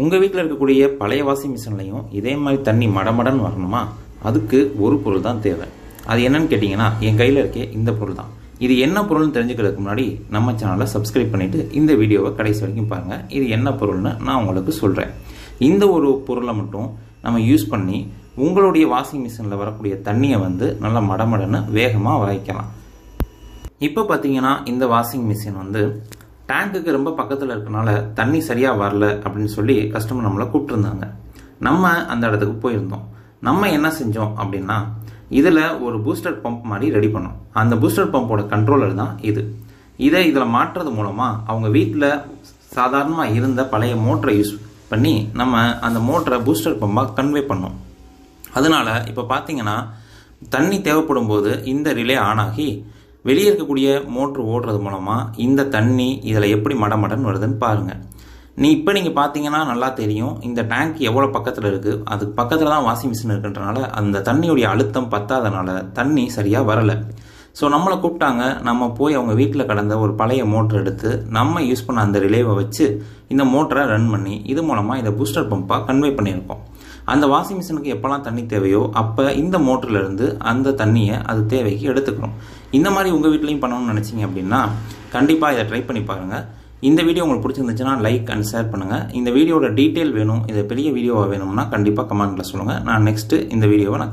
உங்கள் வீட்டில் இருக்கக்கூடிய பழைய வாஷிங் மிஷின்லையும் இதே மாதிரி தண்ணி மடமடன்னு வரணுமா? அதுக்கு ஒரு பொருள் தான் தேவை. அது என்னன்னு கேட்டிங்கன்னா என் கையில் இருக்கே இந்த பொருள் தான். இது என்ன பொருள்னு தெரிஞ்சுக்கிறதுக்கு முன்னாடி நம்ம சேனலை சப்ஸ்கிரைப் பண்ணிவிட்டு இந்த வீடியோவை கடைசி வரைக்கும் பாருங்கள் இது என்ன பொருள்னு நான் உங்களுக்கு சொல்கிறேன் இந்த ஒரு பொருளை மட்டும் நம்ம யூஸ் பண்ணி உங்களுடைய வாஷிங் மிஷினில் வரக்கூடிய தண்ணியை வந்து நல்லா மடமடன்னு வேகமாக வரைக்கலாம். இப்போ பார்த்தீங்கன்னா இந்த வாஷிங் மிஷின் வந்து டேங்க்குக்கு ரொம்ப பக்கத்தில் இருக்கனால தண்ணி சரியாக வரல அப்படின்னு சொல்லி கஸ்டமர் நம்மளை கூப்பிட்டுருந்தாங்க. நம்ம அந்த இடத்துக்கு போயிருந்தோம். நம்ம என்ன செஞ்சோம் அப்படின்னா இதில் ஒரு பூஸ்டர் பம்ப் மாதிரி ரெடி பண்ணோம். அந்த பூஸ்டர் பம்போட கண்ட்ரோலர் தான் இது. இதை இதில் மாற்றுறது மூலமாக அவங்க வீட்டில் சாதாரணமாக இருந்த பழைய மோட்டரை யூஸ் பண்ணி நம்ம அந்த மோட்டரை பூஸ்டர் பம்பாக கன்வே பண்ணோம். அதனால இப்போ பார்த்தீங்கன்னா தண்ணி தேவைப்படும் போது இந்த ரிலே ஆன் ஆகி வெளியே இருக்கக்கூடிய மோட்ரு ஓடுறது மூலமாக இந்த தண்ணி இதில் எப்படி மடமடன்னு வருதுன்னு பாருங்கள் நீ இப்போ நீங்கள் பார்த்தீங்கன்னா நல்லா தெரியும் இந்த டேங்க் எவ்வளோ பக்கத்தில் இருக்குது அதுக்கு பக்கத்தில் தான் வாஷிங் மிஷின் இருக்குன்றனால அந்த தண்ணியுடைய அழுத்தம் பத்தாதனால தண்ணி சரியாக வரலை. ஸோ நம்மளை கூப்பிட்டாங்க நம்ம போய் அவங்க வீட்டில் கடந்த ஒரு பழைய மோட்டர் எடுத்து நம்ம யூஸ் பண்ண அந்த ரிலேவை வச்சு இந்த மோட்டரை ரன் பண்ணி இது மூலமாக இந்த பூஸ்டர் பம்பாக கன்வே பண்ணியிருக்கோம். அந்த வாஷிங் மிஷினுக்கு எப்போல்லாம் தண்ணி தேவையோ அப்போ இந்த மோட்டர்லேருந்து அந்த தண்ணியை அது தேவைக்கு எடுத்துக்கிறோம் இந்த மாதிரி உங்கள் வீட்லேயும் பண்ணணும்னு நினச்சிங்க அப்படின்னா கண்டிப்பாக இதை ட்ரை பண்ணி பாருங்கள் இந்த வீடியோ உங்களுக்கு பிடிச்சிருந்துச்சுன்னா லைக் அண்ட் ஷேர் பண்ணுங்கள் இந்த வீடியோட டீட்டெயில் வேணும் இது பெரிய வீடியோவாக வேணும்னா கண்டிப்பாக கமெண்ட்டில் சொல்லுங்கள் நான் நெக்ஸ்ட்டு இந்த வீடியோவை நான்